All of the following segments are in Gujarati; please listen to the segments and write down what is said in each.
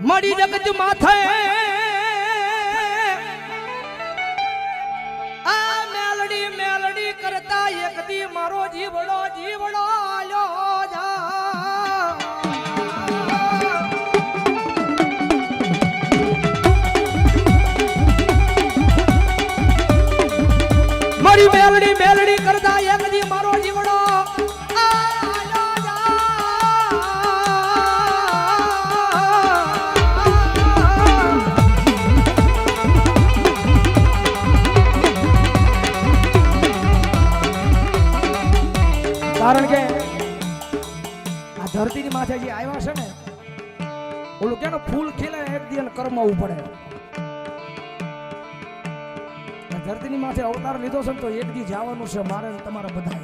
મળી જગત માથે. આ મેલડી મેલડી કરતા એક દી મારો જીવડો જીવડો આલ્યો મારી મેલડી મેલડી આ ધરતીની માથે જે આવ્યા છે ને, ઓલું કે ફૂલ ખીલે એક દી એને કરમાવું પડે. ધરતીની માથે અવતાર લીધો છે તો એક દી જવાનું છે, મારે તમારા બધા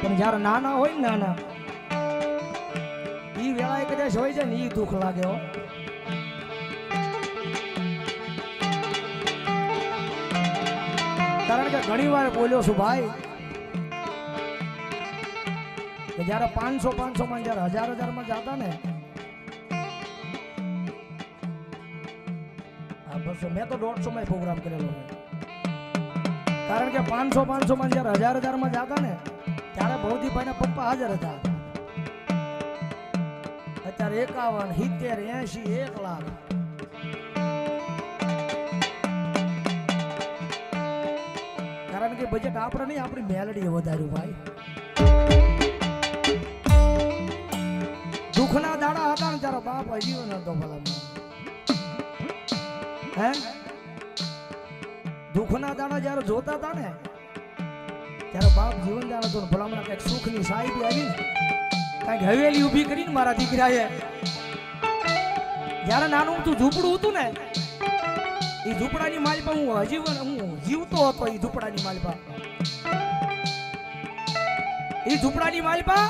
પણ જ્યારે નાના હોય ને નાના, ઈ એક કદાચ હોય છે ને, ઈ દુઃખ લાગે હો. કારણ કે ઘણી વાર બોલ્યો છું, ભાઈ કે જ્યારે પાંચસો પાંચસો માં જ્યારે હજાર હજારમાં જતા ને મેં તો દોઢસો માં પ્રોગ્રામ કરેલો કારણ કે પાંચસો પાંચસો માં જ્યારે હજાર હજારમાં જતા ને, ત્યારે ભૌતિભાઈ ના પપ્પા હાજર હતા. અત્યારે એકાવન, સિત્તેર એસી એક લાખ. કારણ કે બજેટ આપણે નહીં આપણી મેલડીએ વધાર્યું ભાઈ. દાડા હતા ને તારો બાપ હજી નતો ભલા. હે? દુઃખના દાડા જ્યારે જોતા હતા ને, ત્યારે બાપ જીવન દાડા તો ભલામણ કંઈક સુખની સાહેબી આવી કંઈક હવેલી ઊભી કરીને મારા દીકરાએ. જ્યારે નાનું તું ઝૂંપડું હતું ને, એ ઝૂંપડાની માલપા હું હજી હું જીવતો હતો એ ઝૂંપડાની માલપા. એ ઝૂંપડાની માલપા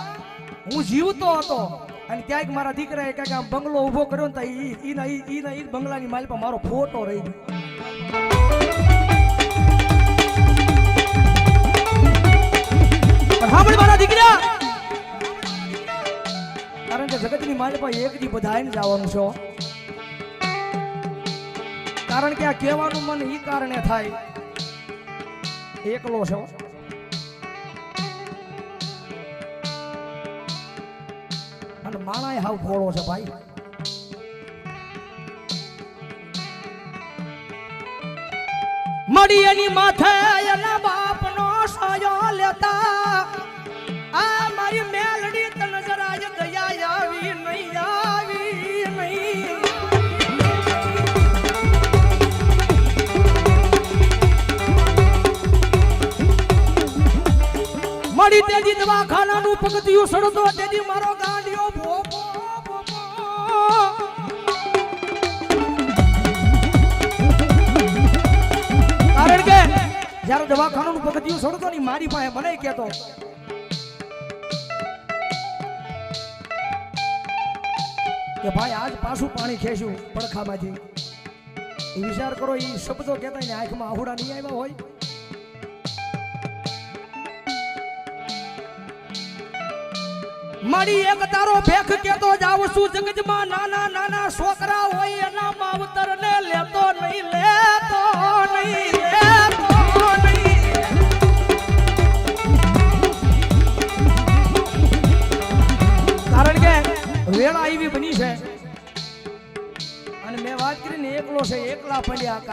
હું જીવતો હતો. અને ક્યાંક મારા દીકરાએ ક્યાંક આમ બંગલો ઊભો કર્યો ને ઈના ઈના ઈ બંગલાની માલપા મારો ફોટો રહી ગયો. મારા દીકરા! કારણ કે જગતની માલપા એક દી જવાનું છે કારણ કે આ કહેવાનું મન ઈ કારણે થાય. એકલો છો અને માણાય હાવ ફોળો છે ભાઈ. મળી એની માથે એના બાપનો સાયો લેતા. આ મારી મેલડી તન જરા દયા આવી, નહીં આવી, નહીં મળી તેજી દવાખાનાનું પગથિયું સડતો, તેજી મારો ગાંડિયો દવાખાનાનું પગથિયું છોડતો ની મારી પાસે મને કહેતો. કે ભાઈ, આજ પાછું પાણી ખેંચ્યું પડખામાંથી. વિચાર કરો, એ શબ્દો કહેતા ને, આંખમાં આહુડા નહીં આવ્યા હોય. મારી એક તારો ભેખ કેતો જાવ છું જગજમાં નાના નાના છોકરા હોય એના માવતર ને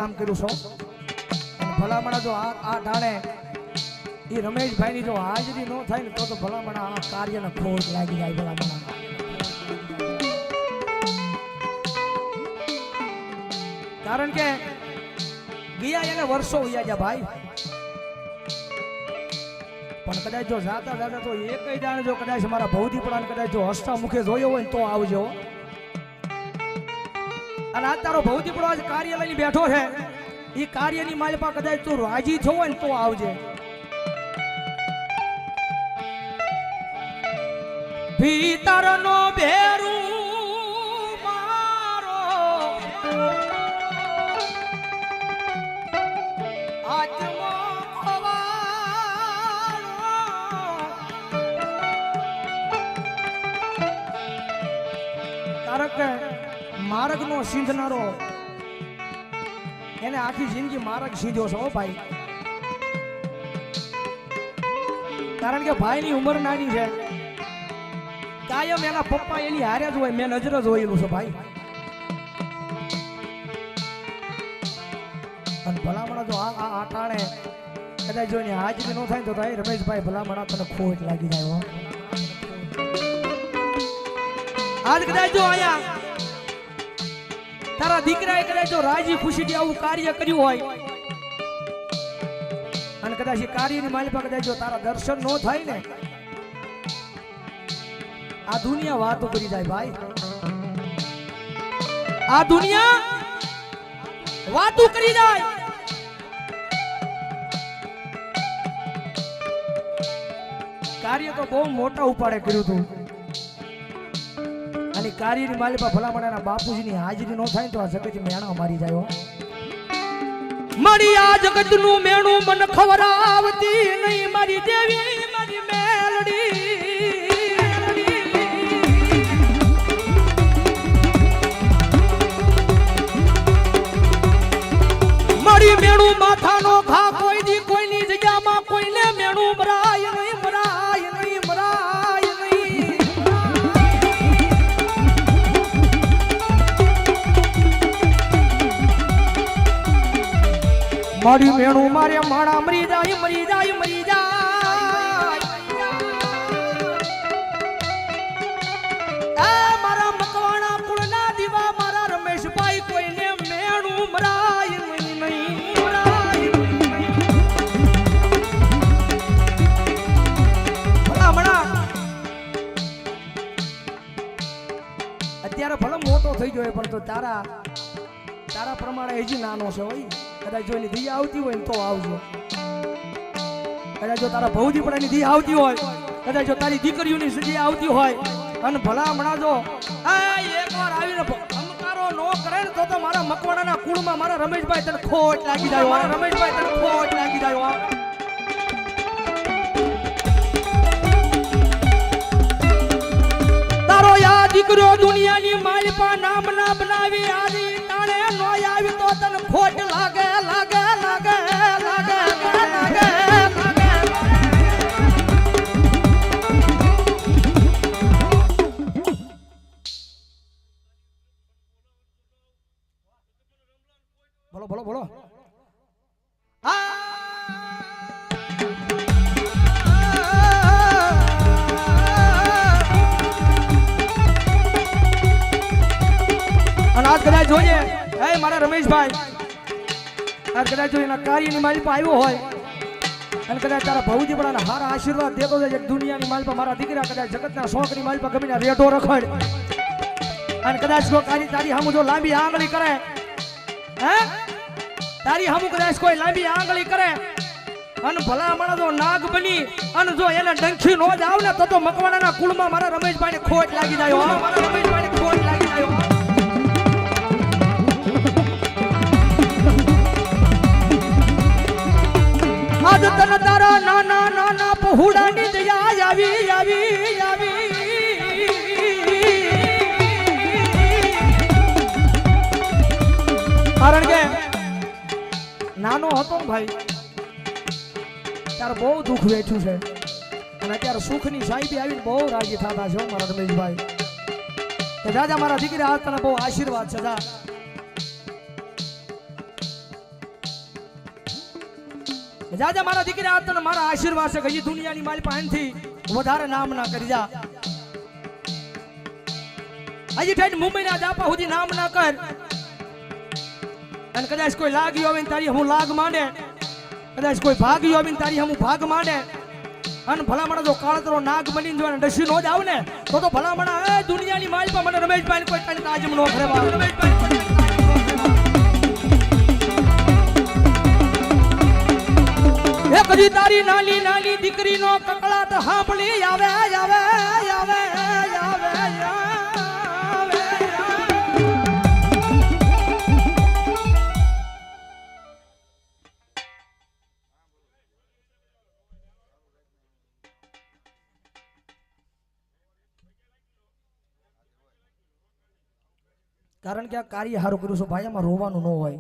કામ કર્યું છો? ભલામણા જો આ ટાણે એ રમેશભાઈ ની જો હાજરી ન થાય ને તો તો ભલામણ આ કાર્યને ખોટ લાગી જાય ભલામણ. કારણ કે ગયા એને વર્ષો ગયા ગયા ભાઈ. પણ કદાચ જો જાતા જાતા તો એક જાણે જો કદાચ મારા ભૌતિકપણાને કદાચ જો હસતા મુખે જોયો હોય તો આવજો. અને આ તારો ભૌતિકપણો આજ કાર્યાલયની બેઠો છે. એ કાર્યની માલપા કદાચ તું રાજી થયો ને તો આવજે. ભીતરનો ભેરું મારો આત્મો ખવારો માર્ગનો સીંધનારો. એને આખી જિંદગી માર્ગ સીધો છો ભાઈ. કારણ કે ભાઈની ઉંમર નાની છે. કાયમ એના પપ્પા એની હારે જ હોય, મેં નજર જ હોયેલું છે ભાઈ. અને ભલામણા જો આ આ ટાણે કદાચ જો એની હાજરી ન થાય તો ભાઈ રમેશભાઈ, ભલામણા તને ખોટ લાગી જાય આજ કદાચ જો અહીંયા તારા દીકરાએ કદાચ જો રાજી ખુશીથી આવું કાર્ય કર્યું હોય. અને કદાચ એ કાર્યની માલિકા કદાચ તારા દર્શન ન થાય ને, આ દુનિયા વાતો કરી જાય ભાઈ. આ દુનિયા વાતો કરી જાય. કાર્ય તો બહુ મોટા ઉપાડે કર્યું હતું અને કાર્યની માલિકા ભલામણાના બાપુજીની હાજરી ન થાય તો આ જગત મેણા મારી જાય મારી આ જગતનું મેણું મન ખવરાવતી નહીં, મારી દેવી, મારી મેલડી. મારી મેણું માથાનો ઘા કોઈ દી મારી મેણું, મારે માણા મરી જાય મરી જાય મરી જાય. મારા મકવાણા કુળના દીવા મારા રમેશભાઈ કોઈને મેણું મરાય અત્યારે ભલે મોટો થઈ ગયો પણ તો તારા તારા પ્રમાણે હજી નાનો છે હોય. કદાચ જો એની ધી આવતી હોય તો આવજો. કદાચ જો તારા ભૌજી પણ એની ધી આવતી હોય, કદાચ જો તારી દીકરીઓની સજી આવતી હોય, અને ભલા હમણાં જો એકવાર આવીને અમકારો નો કરે ને તો તો તારો યા દીકરો દુનિયાની માલપા નામ ના બનાવી, આજી તાણે નો આવી તને ખોટ બોલો બોલો. આજ કદાચ જોઈએ, હે મારા રમેશભાઈ, આજ કદાચ જો એના કાર્યની પર આવ્યો હોય, અને કદાચ તારા ભૌજી પણ હારા આશીર્વાદ દેતો જાય દુનિયાની માલ પર મારા દીકરા કદાચ જગતના શોખની માલિક ગમીને રેટો રખડ. અને કદાચ જો કાર્ય તારી હામું જો લાંબી આંગળી કરે, હે? તારી હમુક કદાચ કોઈ લાંબી આંગળી કરે. અને ભલા માણસ જો નાગ બની અને જો એને ડંખી નો જ આવ ને તો તો મકવાણાના કુળમાં મારા રમેશભાઈને ખોટ લાગી જાય હો. મારા રમેશભાઈને ખોટ લાગી જાય આજ તને તારા નાના નાના પહોળાની દયા આવી આવી આવી. કારણ કે નાનો હતો ભાઈ, ત્યારે બહુ દુઃખ વેઠ્યું છે. અને અત્યારે સુખની સાહેબી આવીને બહુ રાજી થતા છે મારા રમેશભાઈ. દાદા મારા દીકરી આજ તને બહુ આશીર્વાદ છે, જા. જાજા મારા દીકરા તને મારા આશીર્વાદ છે કઈ દુનિયાની મારી પાસેથી વધારે નામ ના કરી, જા. આજે ઠેઠ મુંબઈ ના જાપા સુધી નામ ના કર. અને કદાચ કોઈ લાગ્યો આવે તારી હું લાગ માંડે. કદાચ કોઈ ભાગ્યો આવે ને તારી હું ભાગ માંડે. અને ભલામણા જો કાળતરો નાગ બની જો ડસી નો જ આવ ને, તો તો ભલામણા, એ દુનિયાની માલ પર મને રમેશભાઈ કોઈ તને તાજમ નો ખરેવા રમેશભાઈ. એ કદી તારી નાની નાની દીકરીનો કકળાટ હાંભળી આવે આવે આવે આવે આવે. કારણ કે આ કાર્ય સારું કર્યું છે, ભાઈ એમાં રોવાનું ન હોય.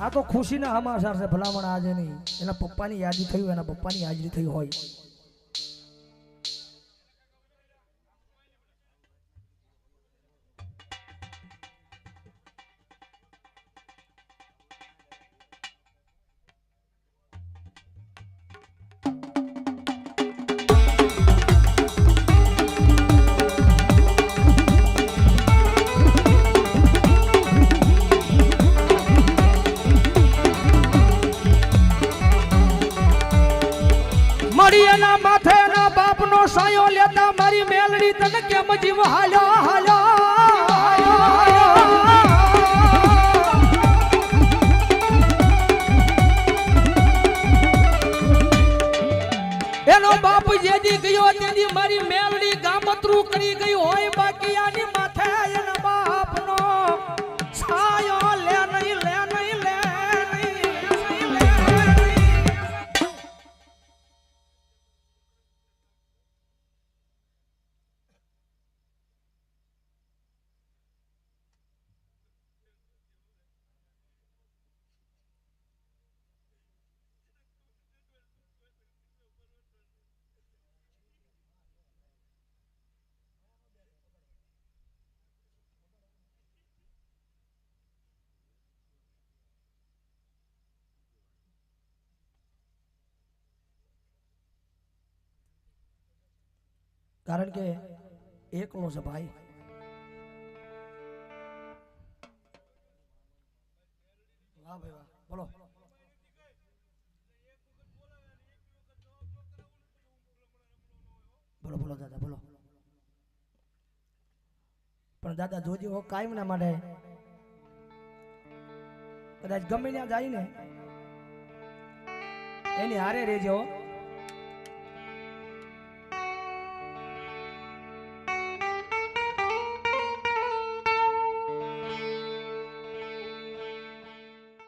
આ તો ખુશીના હમાસાર છે, ભલામણ આજે નહીં. એના પપ્પાની યાદી થયું, એના પપ્પાની હાજરી થઈ હોય. લેતા મારી મેલડી તને કેમ જીવ હાલ્યો હાલ્યો? કારણ કે એકલો છે ભાઈ. બોલો. બોલો બોલો દાદા, બોલો. પણ દાદા, જોજો હો, કાયમ ના માટે. કદાચ ગમે ત્યાં જાય ને, એની હારે રહેજો.